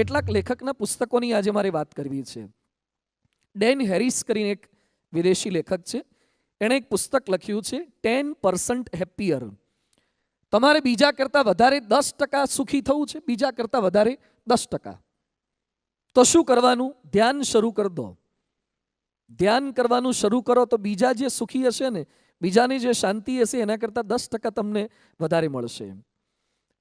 કેટલાક લેખકના પુસ્તકોની આજે મારે વાત કરવી છે. ડેન હેરિસ કરીને એક વિદેશી લેખક છે. એણે એક પુસ્તક લખ્યું છે, ટેન પર્સન્ટ હેપીયર તમારે બીજા કરતાં વધારે દસ ટકા સુખી થવું છે, બીજા કરતાં વધારે દસ ટકા. તો શું કરવાનું? ધ્યાન શરૂ કરી દો. ધ્યાન કરવાનું શરૂ કરો તો બીજા જે સુખી હશે ને, બીજાની જે શાંતિ હશે, એના કરતાં દસ ટકા તમને વધારે મળશે.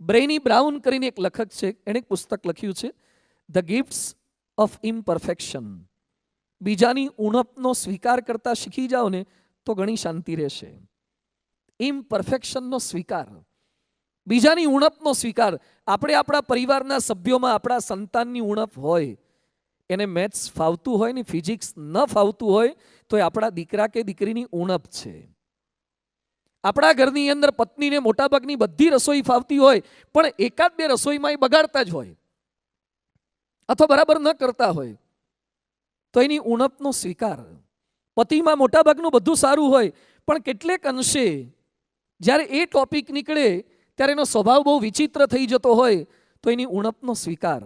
બ્રેની બ્રાઉન કરીને એક લખક છે, એણે એક પુસ્તક લખ્યું છે ધ ગિફ્ટ્સ ઓફ ઇમ્પરફેક્શન બીજાની ઉણપનો સ્વીકાર કરતા શીખી જાઓ ને તો ઘણી શાંતિ રહેશે. ઇમ્પરફેક્શનનો સ્વીકાર. બીજાની ઉણપનો સ્વીકાર. આપણે આપણા પરિવારના સભ્યોમાં આપણા સંતાનની ઉણપ હોય, એને મેથ્સ ફાવતું હોય ને ફિઝિક્સ ન ફાવતું હોય તો એ આપણા દીકરા કે દીકરીની ઉણપ છે. આપણા ઘરની અંદર પત્નીને મોટાભાગની બધી રસોઈ ફાવતી હોય, પણ એકાદ બે રસોઈમાં એ બગાડતા જ હોય. અથવા બરાબર ન કરતા હોય, તો એની ઉણપનો સ્વીકાર. પતિમાં મોટાભાગનું બધું સારું હોય, પણ કેટલેક અંશે જ્યારે એ ટોપિક નીકળે, ત્યારે એનો સ્વભાવ બહુ વિચિત્ર થઈ જતો હોય, તો એની ઉણપનો સ્વીકાર.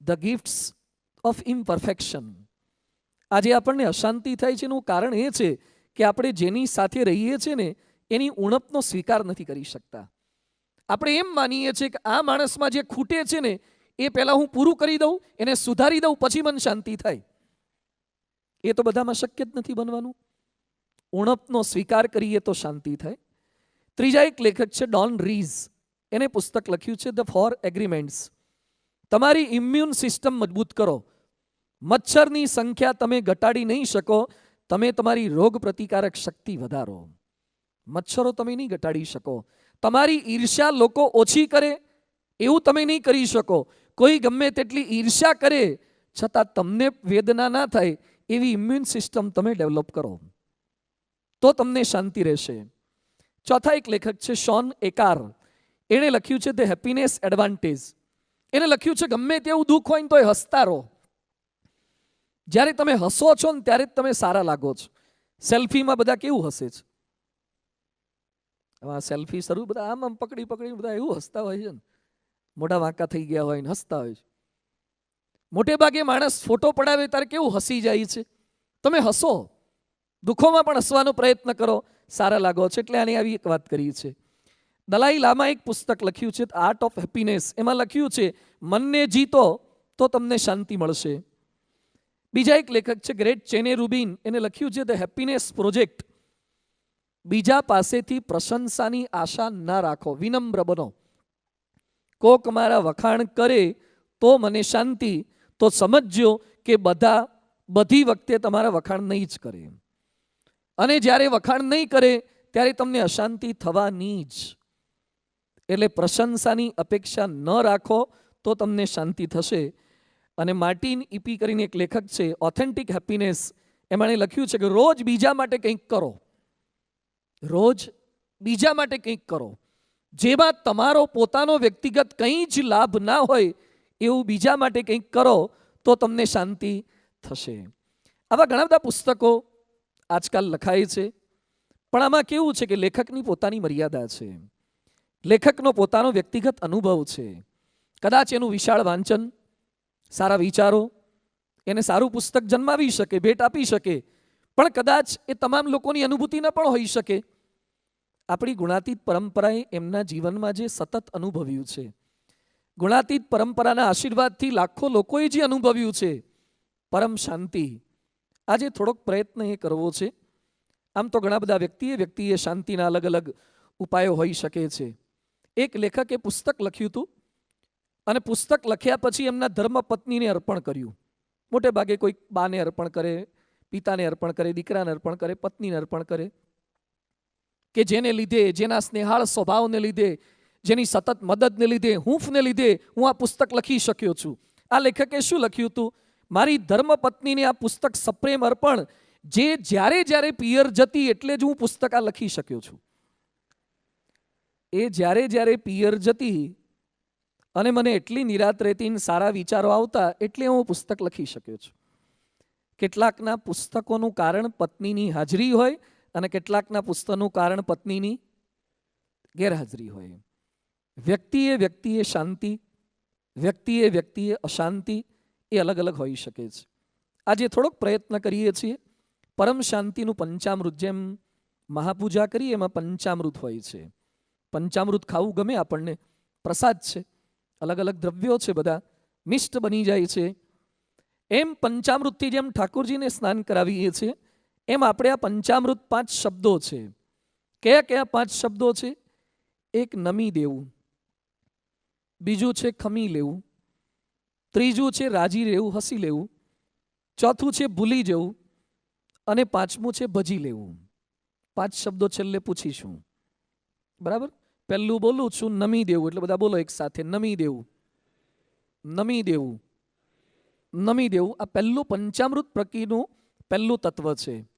ધ ગિફ્ટ્સ ઓફ ઇમ્પરફેક્શન આજે આપણને અશાંતિ થાય છે એનું કારણ એ છે કે આપણે જેની સાથે રહીએ છીએ ને, એની ઉણપનો સ્વીકાર નથી કરી શકતા. આપણે એમ માનીએ છીએ કે આ માણસમાં જે ખૂટે છે ને એ પહેલાં હું પૂરું કરી દઉં, એને સુધારી દઉં, પછી મન શાંતિ થાય. એ તો બધામાં શક્ય જ નથી બનવાનું. ઉણપનો સ્વીકાર કરીએ તો શાંતિ થાય. ત્રીજા એક લેખક છે, ડોન રીઝ. એને પુસ્તક લખ્યું છે, ધ ફોર એગ્રીમેન્ટ્સ. તમારી ઇમ્યુન સિસ્ટમ મજબૂત કરો. મચ્છરની સંખ્યા તમે ઘટાડી નહીં શકો, તમે તમારી રોગ પ્રતિકારક શક્તિ વધારો. મચ્છરો તમે નહીં ઘટાડી શકો. તમારી ઈર્ષ્યા લોકો ઓછી કરે, એવું તમે નહીં કરી શકો. કોઈ ગમે તેટલી ઈર્ષ્યા કરે, છતાં તમને વેદના ના થાય, એવી ઇમ્યુન સિસ્ટમ તમે ડેવલપ કરો. તો તમને શાંતિ રહેશે. ચોથા એક લેખક છે શોન એકાર. એણે લખ્યું છે ધ હેપીનેસ એડવાન્ટેજ એને લખ્યું છે ગમે તેવું દુઃખ હોય ને તો એ હસતા રહો. જ્યારે તમે હસો છો ને ત્યારે જ તમે સારા લાગો છો. સેલ્ફીમાં બધા કેવું હસે છે? સેલ્ફી શરૂ બધા આમ આમ પકડી પકડી બધા એવું હસતા હોય છે ને. મોઢા વાંકા થઈ ગયા હોય ને હસતા હોય છે. મોટે ભાગે માણસ ફોટો પડાવે ત્યારે કેવું હસી જાય છે? તમે હસો. દુઃખોમાં પણ હસવાનો પ્રયત્ન કરો. સારા લાગો છો એટલે આની આવી એક વાત કરી છે. દલાઈ લામા એક પુસ્તક લખ્યું છે આર્ટ ઓફ હેપીનેસ એમાં લખ્યું છે, મનને જીતો તો તમને શાંતિ મળશે. બીજા એક લેખક છે, ગ્રેટ ચેને રૂબિન. એને લખ્યું છે ધ હેપીનેસ પ્રોજેક્ટ બીજા પાસેથી પ્રશંસાની આશા ના રાખો. વિનમ્ર બનો. કોક મારા વખાણ કરે તો મને શાંતિ, તો સમજજો કે બધા, બધી વખતે તમારા વખાણ નહીં જ કરે. અને જ્યારે વખાણ નહીં કરે, ત્યારે તમને અશાંતિ થવાની જ. એટલે પ્રશંસાની અપેક્ષા ન રાખો તો તમને શાંતિ થશે. અને માર્ટિન ઈપી કરીને એક લેખક છે ઓથેન્ટિક હેપીનેસ એમાં એણે લખ્યું છે કે રોજ બીજા માટે કંઈક કરો. રોજ બીજા માટે કંઈક કરો. જેમાં તમારો પોતાનો વ્યક્તિગત કંઈ જ લાભ ના હોય એવું બીજા માટે કંઈક કરો, તો તમને શાંતિ થશે. આવા ઘણા બધા પુસ્તકો આજકાલ લખાય છે, પણ આમાં કેવું છે કે લેખકની પોતાની મર્યાદા છે. લેખકનો પોતાનો વ્યક્તિગત અનુભવ છે. કદાચ એનું વિશાળ વાંચન, સારા વિચારો, એને સારું પુસ્તક જન્માવી શકે, ભેટ આપી શકે, પણ કદાચ એ તમામ લોકોની અનુભૂતિ ન પણ હોઈ શકે. આપણી ગુણાતીત પરંપરાએ એમના જીવનમાં જે સતત અનુભવ્યું છે. ગુણાતીત પરંપરાના આશીર્વાદથી લાખો લોકોએ જે અનુભવ્યું છે, પરમ શાંતિ. આજે થોડોક પ્રયત્ન એ કરવો છે. આમ તો ઘણા બધા વ્યક્તિએ વ્યક્તિએ શાંતિના અલગ અલગ ઉપાયો હોઈ શકે છે. એક લેખકે પુસ્તક લખ્યું હતું અને પુસ્તક લખ્યા પછી એમના ધર્મપત્નીને અર્પણ કર્યું. મોટે ભાગે કોઈ બાને અર્પણ કરે, પિતાને અર્પણ કરે, દીકરાને અર્પણ કરે, પત્નીને અર્પણ કરે. કે જેને લીધે, જેના સ્નેહાળ સ્વભાવને લીધે, જેની સતત મદદને લીધે, હૂંફને લીધે હું આ પુસ્તક લખી શક્યો છું. આ લેખકે શું લખ્યું હતું? મારી ધર્મપત્નીને આ પુસ્તક સપ્રેમ અર્પણ, જે જ્યારે જ્યારે પિયર જતી એટલે જ હું પુસ્તક આ લખી શક્યો છું. એ જ્યારે જ્યારે પિયર જતી અને મને એટલી નિરાત રહેતી સારા વિચારો આવતા એટલે હું પુસ્તક લખી શક્યો છું. કેટલાકના પુસ્તકોનું કારણ પત્નીની હાજરી હોય અને કેટલાકના પુસ્તકનું કારણ પત્નીની ગેરહાજરી હોય. વ્યક્તિએ વ્યક્તિએ શાંતિ, વ્યક્તિએ વ્યક્તિએ અશાંતિ એ અલગ અલગ હોઈ શકે છે. આજે થોડોક પ્રયત્ન કરીએ છીએ. પરમ શાંતિનું પંચામૃત જેમ મહાપૂજા કરીએ, એમાં પંચામૃત હોય છે. પંચામૃત ખાવું ગમે, આપણને પ્રસાદ છે. અલગ અલગ દ્રવ્યો છે બધા. મિષ્ટ બની જાય છે. એમ પંચામૃતથી જેમ ઠાકોરજીને સ્નાન કરાવીએ છીએ એમ આપણે આ પંચામૃત પાંચ શબ્દો છે. કયા કયા પાંચ શબ્દો છે? એક નમી દેવું. બીજું છે ખમી લેવું. ત્રીજું છે રાજી રહેવું, હસી લેવું. ચોથું છે ભૂલી જવું. અને પાંચમું છે ભજી લેવું. પાંચ શબ્દો છેલ્લે પૂછીશું. બરાબર? પહેલું બોલું છું નમી દેવું. એટલે બધા બોલો એક સાથે. નમી દેવું. નમી દેવું. નમી દેવું. આ પહેલું પંચામૃત પ્રકીનું પહેલું તત્વ છે.